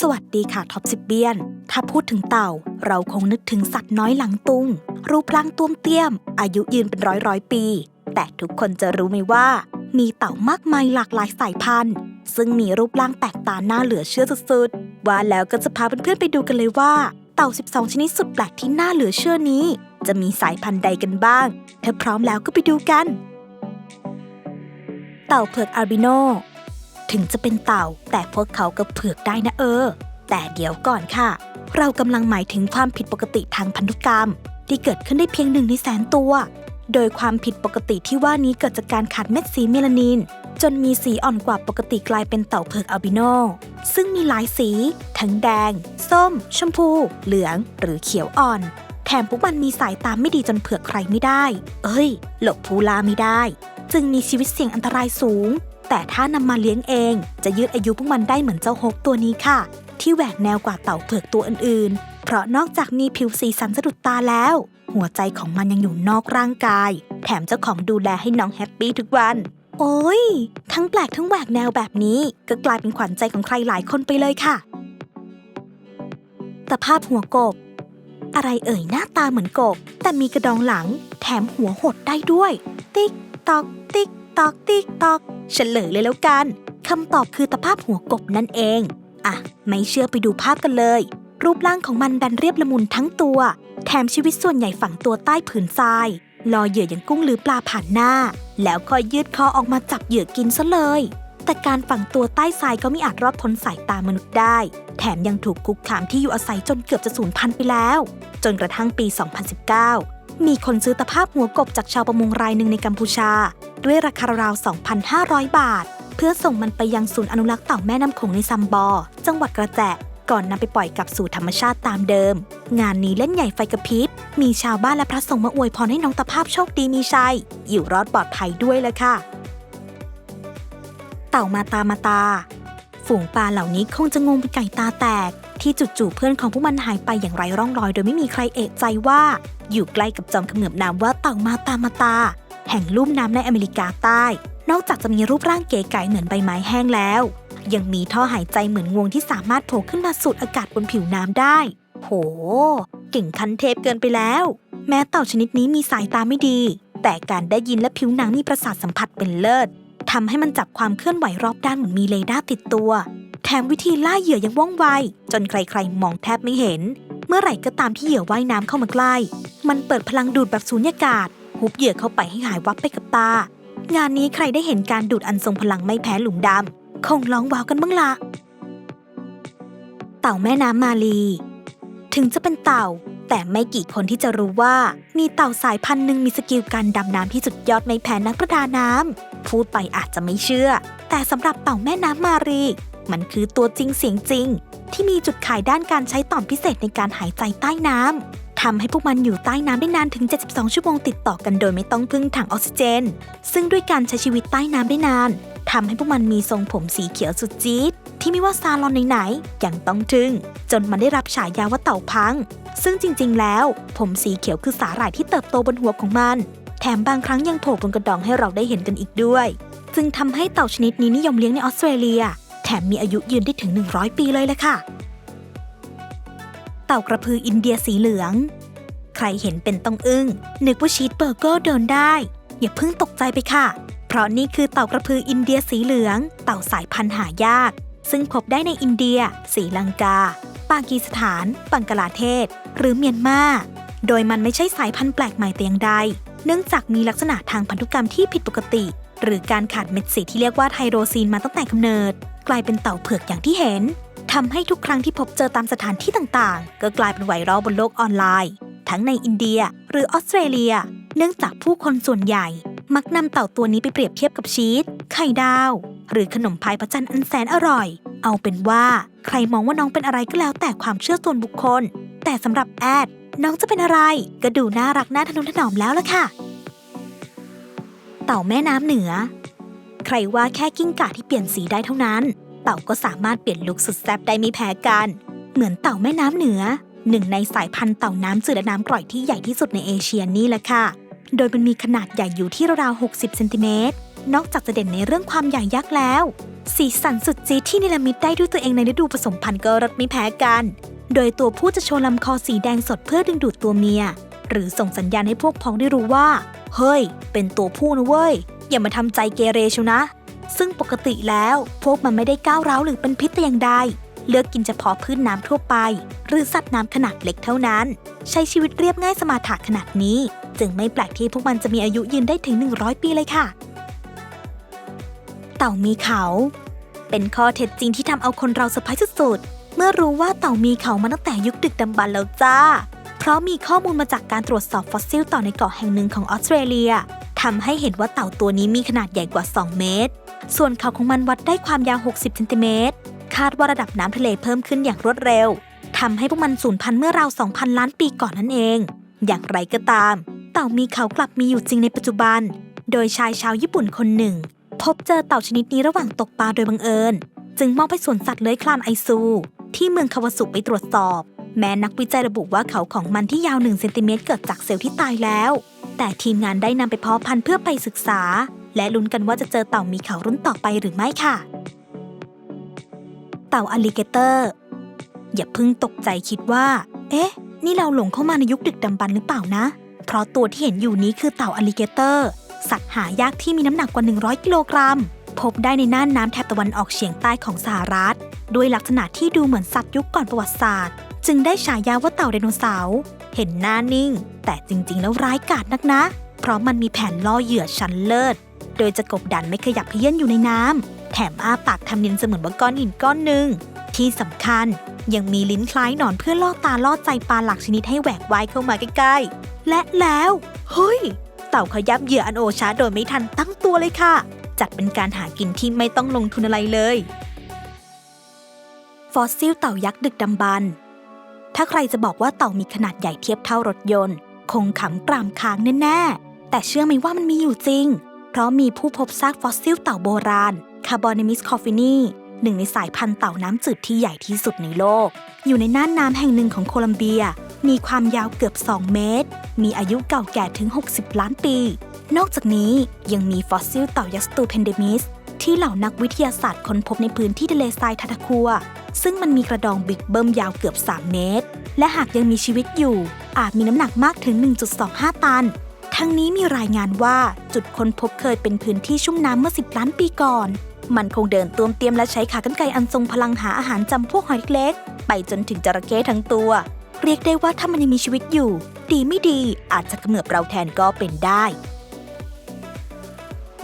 สวัสดีค่ะท็อปสิบเบียน ถ้าพูดถึงเต่า เราคงนึกถึงสัตว์น้อยหลังตุง รูปร่างต้วมเตี้ยม อายุยืนเป็นร้อยร้อยปี แต่ทุกคนจะรู้ไหมว่า มีเต่ามากมายหลากหลายสายพันธุ์ ซึ่งมีรูปร่างแปลกตาหน้าเหลือเชื่อสุดๆ ว่าแล้วก็จะพาเพื่อนๆไปดูกันเลยว่า เต่า 12 ชนิดสุดแปลกที่น่าเหลือเชื่อนี้ จะมีสายพันธุ์ใดกันบ้าง ถ้าพร้อมแล้วก็ไปดูกัน เต่าเผือกอาร์บิโน ถึงจะเป็นเต่า แต่พวกเขาก็เผือกได้นะเออ แต่เดี๋ยวก่อนค่ะ เรากำลังหมายถึงความผิดปกติทางพันธุกรรม ที่เกิดขึ้นได้เพียงหนึ่งในแสนตัว โดยความผิดปกติที่ว่านี้เกิดจากการขาดเม็ดสีเมลานิน จนมีสีอ่อนกว่าปกติกลายเป็นเต่าเผือกอัลบิโน ซึ่งมีหลายสี ทั้งแดง ส้ม ชมพู เหลือง หรือเขียวอ่อนแถมพวกมันมีสายตาไม่ดีจนเผือกใครไม่ได้ เอ้ย หลบผู้ลาไม่ได้ จึงมีชีวิตเสี่ยงอันตรายสูง แต่ถ้านำมาเลี้ยงเอง จะยืดอายุพวกมันได้เหมือนเจ้าฮกตัวนี้ค่ะ ที่แหวกแนวกว่าเต่าเผือกตัวอื่นๆ เพราะนอกจากมีผิวสีสันสะดุดตาแล้ว หัวใจของมันยังอยู่นอกร่างกาย แถมเจ้าของดูแลให้น้องแฮปปี้ทุกวัน โอ้ย ทั้งแปลกทั้งแหวกแนวแบบนี้ ก็กลายเป็นขวัญใจของใครหลายคนไปเลยค่ะตภาพหัวกบ อะไรเอ่ยหน้าตาเหมือนกบ แต่มีกระดองหลัง แถมหัวหดได้ด้วย ติ๊กตอกติ๊ก ตอกติ๊กตอกเฉลยเลยแล้วกันคำตอบคือตะภาพหัวกบนั่นเอง อะ ไม่เชื่อไปดูภาพกันเลย รูปร่างของมันแบนเรียบละมุนทั้งตัว แถมชีวิตส่วนใหญ่ฝังตัวใต้ผืนทรายรอเหยื่ออย่างกุ้งหรือปลาผ่านหน้า แล้วคอยยืดคอออกมาจับเหยื่อกินซะเลย แต่การฝังตัวใต้ทรายก็ไม่อาจรอดพ้นสายตามนุษย์ได้ แถมยังถูกคุกคามที่อยู่อาศัยจนเกือบจะสูญพันธุ์ไปแล้ว จนกระทั่งปี 2019 มีคนซื้อตะภาพหัวกบจากชาวประมงรายหนึ่งในกัมพูชา ด้วยราคาราว2,500 บาท เพื่อส่งมันไปยังศูนย์อนุรักษ์เต่าแม่น้ำโขงในซัมบอ จังหวัดกระแจก่อนนำไปปล่อยกลับสู่ธรรมชาติตามเดิม งานนี้เล่นใหญ่ไฟกระพริบ มีชาวบ้านและพระสงฆ์มาอวยพรให้น้องตะภาพโชคดีมีชัย อยู่รอดปลอดภัยด้วยเลยค่ะ เต่ามาตามาตา ฝูงปลาเหล่านี้คงจะงงเป็นไก่ตาแตก ที่จู่ๆเพื่อนของพวกมันหายไปอย่างไร้ร่องรอย โดยไม่มีใครเอะใจว่า อยู่ใกล้กับจอมขมือบน้ำว่าเต่ามาตามาตา แห่งลุ่มน้ำในอเมริกาใต้ นอกจากจะมีรูปร่างเก๋ไก๋เหมือนใบไม้แห้งแล้ว ยังมีท่อหายใจเหมือนงวงที่สามารถโผล่ขึ้นมาสูดอากาศบนผิวน้ำได้ โห เก่งคันเทพเกินไปแล้ว แม้เต่าชนิดนี้มีสายตาไม่ดี แต่การได้ยินและผิวหนังมีประสาทสัมผัสเป็นเลิศทำให้มันจับความเคลื่อนไหวรอบด้านเหมือนมีเรดาร์ติดตัว แถมวิธีล่าเหยื่อยังว่องไว จนใครๆ มองแทบไม่เห็น เมื่อไหร่ก็ตามที่เหยื่อว่ายน้ำเข้ามาใกล้ มันเปิดพลังดูดแบบสูญญากาศหุบเหยื่อเข้าไปให้หายวับไปกับตา งานนี้ใครได้เห็นการดูดอันทรงพลังไม่แพ้หลุมดำคงร้องว้าวกันบ้างละเต่าแม่น้ำมาลี ถึงจะเป็นเต่า แต่ไม่กี่คนที่จะรู้ว่า มีเต่าสายพันธุ์หนึ่งมีสกิลการดำน้ำที่สุดยอดไม่แพ้นักประดาน้ำพูดไปอาจจะไม่เชื่อ แต่สำหรับเต่าแม่น้ำมารี มันคือตัวจริงเสียงจริง ที่มีจุดขายด้านการใช้ต่อมพิเศษในการหายใจใต้น้ำทำให้พวกมันอยู่ใต้น้ำได้นานถึง 72 ชั่วโมงติดต่อกันโดยไม่ต้องพึ่งถังออกซิเจน ซึ่งด้วยการใช้ชีวิตใต้น้ำได้นานทำให้พวกมันมีทรงผมสีเขียวสุดจี๊ดที่ไม่ว่าซาลอนไหนๆยังต้องทึ่ง จนมันได้รับฉายาว่าเต่าพัง ซึ่งจริงๆ แล้ว ผมสีเขียวคือสาหร่ายที่เติบโตบนหัวของมัน แถมบางครั้งยังโผล่บนกระดองให้เราได้เห็นกันอีกด้วย จึงทำให้เต่าชนิดนี้นิยมเลี้ยงในออสเตรเลีย แถมมีอายุยืนได้ถึง 100 ปีเลยละค่ะ เต่ากระพืออินเดียสีเหลือง ใครเห็นเป็นต้องอึ้ง นึกว่าชีสเบอร์เกอร์เดินได้ อย่าเพิ่งตกใจไปค่ะ เพราะนี่คือเต่ากระพืออินเดียสีเหลือง เต่าสายพันธุ์หายาก ซึ่งพบได้ในอินเดียศรีลังกา ปากีสถาน บังกลาเทศ หรือเมียนมา โดยมันไม่ใช่สายพันธุ์แปลกใหม่แต่อย่างใด เนื่องจากมีลักษณะทางพันธุกรรมที่ผิดปกติหรือการขาดเม็ดสีที่เรียกว่าไทโรซีนมาตั้งแต่กำเนิด กลายเป็นเต่าเผือกอย่างที่เห็นทำให้ทุกครั้งที่พบเจอตามสถานที่ต่างๆ ก็กลายเป็นไวรัลบนโลกออนไลน์ ทั้งในอินเดียหรือออสเตรเลีย เนื่องจากผู้คนส่วนใหญ่ มักนำเต่าตัวนี้ไปเปรียบเทียบกับชีสไข่ดาว หรือขนมพายพระจันทร์อันแสนอร่อย เอาเป็นว่าใครมองว่าน้องเป็นอะไรก็แล้วแต่ความเชื่อส่วนบุคคล แต่สำหรับแอดน้องจะเป็นอะไร ก็ดูน่ารักน่าทนุถนอมแล้วล่ะค่ะ เต่าแม่น้ำเหนือ ใครว่าแค่กิ้งก่าที่เปลี่ยนสีได้เท่านั้น เต่าก็สามารถเปลี่ยนลุคสุดแซ่บได้ไม่แพ้กัน เหมือนเต่าแม่น้ำเหนือ หนึ่งในสายพันธุ์เต่าน้ำจืดและน้ำกร่อยที่ใหญ่ที่สุดในเอเชียนี่แหละค่ะ โดยมันมีขนาดใหญ่อยู่ที่ราวๆ60เซนติเมตรนอกจากจะเด่นในเรื่องความใหญ่ยักษ์แล้ว สีสันสุดจี๊ดที่เนลมิตได้ด้วยตัวเองในฤดูผสมพันธุ์ก็รสไม่แพ้กัน โดยตัวผู้จะโชว์ลำคอสีแดงสดเพื่อดึงดูดตัวเมีย หรือส่งสัญญาณให้พวกพ้องได้รู้ว่า เฮ้ย เป็นตัวผู้นะเว้ย อย่ามาทำใจเกเรชวนะ ซึ่งปกติแล้วพวกมันไม่ได้ก้าวร้าวหรือเป็นพิษแต่อย่างใด เลือกกินเฉพาะพืชน้ำทั่วไป หรือสัตว์น้ำขนาดเล็กเท่านั้น ใช้ชีวิตเรียบง่ายสมาถะขนาดนี้ จึงไม่แปลกที่พวกมันจะมีอายุยืนได้ถึง 100 ปีเลยค่ะ เต่ามีเขา เป็นข้อเท็จจริงที่ทำเอาคนเราเซอร์ไพรส์สุดๆ เมื่อรู้ว่าเต่ามีเขามาตั้งแต่ยุคดึกดำบรรพ์แล้วจ้า เพราะมีข้อมูลมาจากการตรวจสอบฟอสซิลต่าในเกาะแห่งหนึ่งของออสเตรเลีย ทำให้เห็นว่าเต่าตัวนี้มีขนาดใหญ่กว่า 2 เมตร ส่วนเขาของมันวัดได้ความยาว 60เซนติเมตร คาดว่าระดับน้ำทะเลเพิ่มขึ้นอย่างรวดเร็วทำให้พวกมันสูญพันธุ์เมื่อราว 2,000 ล้านปีก่อนนั่นเอง อย่างไรก็ตาม เต่ามีเขากลับมีอยู่จริงในปัจจุบัน โดยชายชาวญี่ปุ่นคนหนึ่ง พบเจอเต่าชนิดนี้ระหว่างตกปลาโดยบังเอิญ จึงมอบให้สวนสัตว์เลื้อยคลานไอซู ที่เมืองคาวาสุไปตรวจสอบ แม้นักวิจัยระบุว่าเขาของมันที่ยาว1เซนติเมตรเกิดจากเซลล์ที่ตายแล้ว แต่ทีมงานได้นำไปเพาะพันธุ์เพื่อไปศึกษา และลุ้นกันว่าจะเจอเต่ามีเขารุ่นต่อไปหรือไม่ค่ะ เต่าอลิเกเตอร์ อย่าเพิ่งตกใจคิดว่า เอ๊ะ นี่เราหลงเข้ามาในยุคดึกดำบรรพ์หรือเปล่านะ เพราะตัวที่เห็นอยู่นี้คือเต่าอลลิเกเตอร์ สัตว์หายากที่มีน้ำหนักกว่า 100 กิโลกรัม พบได้ในน่านน้ำแถบตะวันออกเฉียงใต้ของสหรัฐ ด้วยลักษณะที่ดูเหมือนสัตว์ยุคก่อนประวัติศาสตร์ จึงได้ฉายาว่าเต่าไดโนเสาร์ เห็นหน้านิ่ง แต่จริงๆ แล้วร้ายกาจนักนะ เพราะมันมีแผนล่อเหยื่อชั้นเลิศ โดยจะกบดันไม่ขยับเขยื้อนอยู่ในน้ำ แถมอ้าปากทำเนียนเสมือนว่าก้อนหินก้อนหนึ่ง ที่สำคัญยังมีลิ้นคล้ายหนอนเพื่อล่อตาล่อใจปลาหลักชนิดให้แหวกว่ายเข้ามาใกล้ๆ และแล้ว เฮ้ย เต่าขยับเหยื่ออันโอชาโดยไม่ทันตั้งตัวเลยค่ะ จัดเป็นการหากินที่ไม่ต้องลงทุนอะไรเลย ฟอสซิลเต่ายักษ์ดึกดำบรรพ์ถ้าใครจะบอกว่าเต่ามีขนาดใหญ่เทียบเท่ารถยนต์ คงขำกรามค้างแน่ๆ แต่เชื่อไหมว่ามันมีอยู่จริง เพราะมีผู้พบซากฟอสซิลเต่าโบราณคาร์บอนิมิสคอฟินีหนึ่งในสายพันธุ์เต่าน้ำจืดที่ใหญ่ที่สุดในโลก อยู่ในน่านน้ำแห่งหนึ่งของโคลัมเบีย มีความยาวเกือบ 2 เมตร มีอายุเก่าแก่ถึง 60 ล้านปี นอกจากนี้ยังมีฟอสซิลเต่ายักษ์สตูเพนเดมิสที่เหล่านักวิทยาศาสตร์ค้นพบในพื้นที่ทะเลทรายทาทาคัว ซึ่งมันมีกระดองบิ๊กเบิ้มยาวเกือบ 3 เมตร และหากยังมีชีวิตอยู่ อาจมีน้ำหนักมากถึง 1.25 ตัน ทั้งนี้มีรายงานว่าจุดค้นพบเคยเป็นพื้นที่ชุ่มน้ำเมื่อ 10 ล้านปีก่อน มันคงเดินตัวมเตรียมและใช้ขากรรไกรอันทรงพลังหาอาหารจำพวกหอยเล็กๆไปจนถึงจระเข้ทั้งตัว เรียกได้ว่าถ้ามันยังมีชีวิตอยู่ ดีไม่ดีอาจจะเขมือบเราแทนก็เป็นได้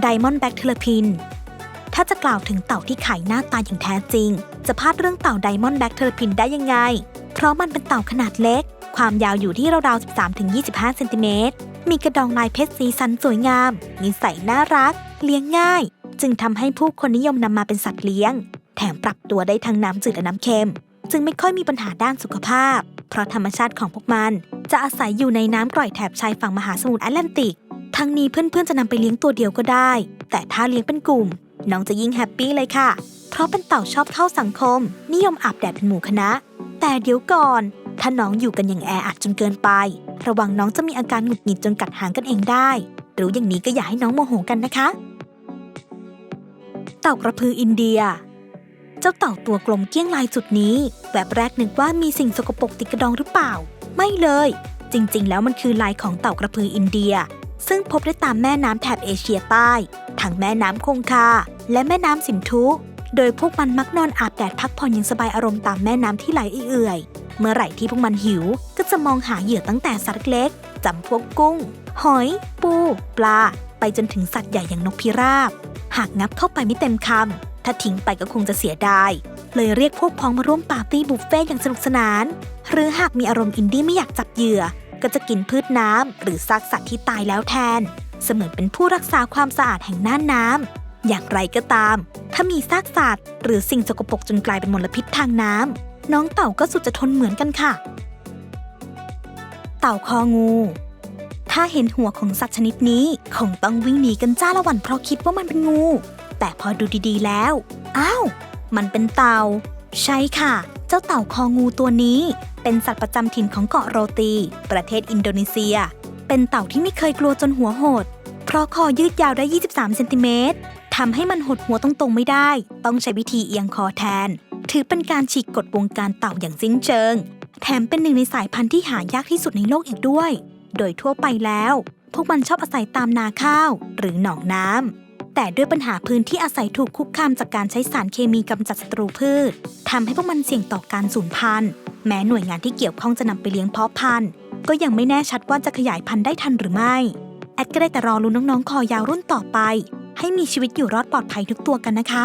ไดมอนด์แบคเทลพิน ถ้าจะกล่าวถึงเต่าที่ไข่หน้าตาอย่างแท้จริง จะพลาดเรื่องเต่าไดมอนด์แบคเทลพินได้ยังไง เพราะมันเป็นเต่าขนาดเล็ก ความยาวอยู่ที่ราวๆ 13-25 เซนติเมตร มีกระดองลายเพชรสีสันสวยงาม นิสัยน่ารัก เลี้ยงง่าย จึงทำให้ผู้คนนิยมนำมาเป็นสัตว์เลี้ยง แถมปรับตัวได้ทั้งน้ำจืดและน้ำเค็ม จึงไม่ค่อยมีปัญหาด้านสุขภาพ เพราะธรรมชาติของพวกมัน จะอาศัยอยู่ในน้ำกร่อยแถบชายฝั่งมหาสมุทรแอตแลนติก ทั้งนี้เพื่อนๆจะนำไปเลี้ยงตัวเดียวก็ได้ แต่ถ้าเลี้ยงเป็นกลุ่มน้องจะยิ่งแฮปปี้เลยค่ะ เพราะเป็นเต่าชอบเข้าสังคม นิยมอาบแดดเป็นหมู่คณะ แต่เดี๋ยวก่อน ถ้าน้องอยู่กันอย่างแออัดจนเกินไป ระวังน้องจะมีอาการหงุดหงิดจนกัดหางกันเองได้หรืออย่างนี้ก็อย่าให้น้องโมโหกันนะคะ เต่ากระพืออินเดีย เจ้าเต่าตัวกลมเกี้ยงลายจุดนี้แบบแรกนึกว่ามีสิ่งสกปรกติดกระดองหรือเปล่า ไม่เลย จริง ๆ แล้วมันคือลายของเต่ากระพืออินเดีย ซึ่งพบได้ตามแม่น้ำแถบเอเชียใต้ทั้งแม่น้ำคงคา และแม่น้ำสินธุโดยพวกมันมักนอนอาบแดดพักผ่อนอย่างสบายอารมณ์ตามแม่น้ำที่ไหลเอื่อย เมื่อไหร่ที่พวกมันหิว ก็จะมองหาเหยื่อตั้งแต่สัตว์เล็กจำพวกกุ้ง หอย ปู ปลา ไปจนถึงสัตว์ใหญ่อย่างนกพิราบ หากนับเข้าไปไม่เต็มคำ ถ้าทิ้งไปก็คงจะเสียดาย เลยเรียกพวกพ้องมาร่วมปาร์ตี้บุฟเฟ่ต์อย่างสนุกสนาน หรือหากมีอารมณ์อินดี้ไม่อยากจับเหยื่อ ก็จะกินพืชน้ำหรือซากสัตว์ที่ตายแล้วแทน เสมือนเป็นผู้รักษาความสะอาดแห่งน่านน้ำอย่างไรก็ตาม ถ้ามีซากสัตว์หรือสิ่งสกปรกจนกลายเป็นมลพิษทางน้ำ น้องเต่าก็สุดจะทนเหมือนกันค่ะ เต่าคองู ถ้าเห็นหัวของสัตว์ชนิดนี้คงต้องวิ่งหนีกันจ้าละวันเพราะคิดว่ามันเป็นงู แต่พอดูดีๆแล้ว อ้าว มันเป็นเต่า ใช่ค่ะ เจ้าเต่าคองูตัวนี้ เป็นสัตว์ประจำถิ่นของเกาะโรตี ประเทศอินโดนีเซีย เป็นเต่าที่ไม่เคยกลัวจนหัวโหด เพราะคอยืดยาวได้ 23 เซนติเมตรทำให้มันหดหัวตรงๆไม่ได้ ต้องใช้วิธีเอียงคอแทน ถือเป็นการฉีกกฎวงการเต่าอย่างสิ้นเชิง แถมเป็นหนึ่งในสายพันธุ์ที่หายากที่สุดในโลกอีกด้วย โดยทั่วไปแล้ว พวกมันชอบอาศัยตามนาข้าวหรือหนองน้ำแต่ด้วยปัญหาพื้นที่อาศัยถูกคุกคามจากการใช้สารเคมีกำจัดศัตรูพืชทำให้พวกมันเสี่ยงต่อการสูญพันธุ์ แม้หน่วยงานที่เกี่ยวข้องจะนำไปเลี้ยงเพาะพันธุ์ ก็ยังไม่แน่ชัดว่าจะขยายพันธุ์ได้ทันหรือไม่ แอดก็ได้แต่รอลุ้นน้องๆ คอยาวรุ่นต่อไป ให้มีชีวิตอยู่รอดปลอดภัยทุกตัวกันนะคะ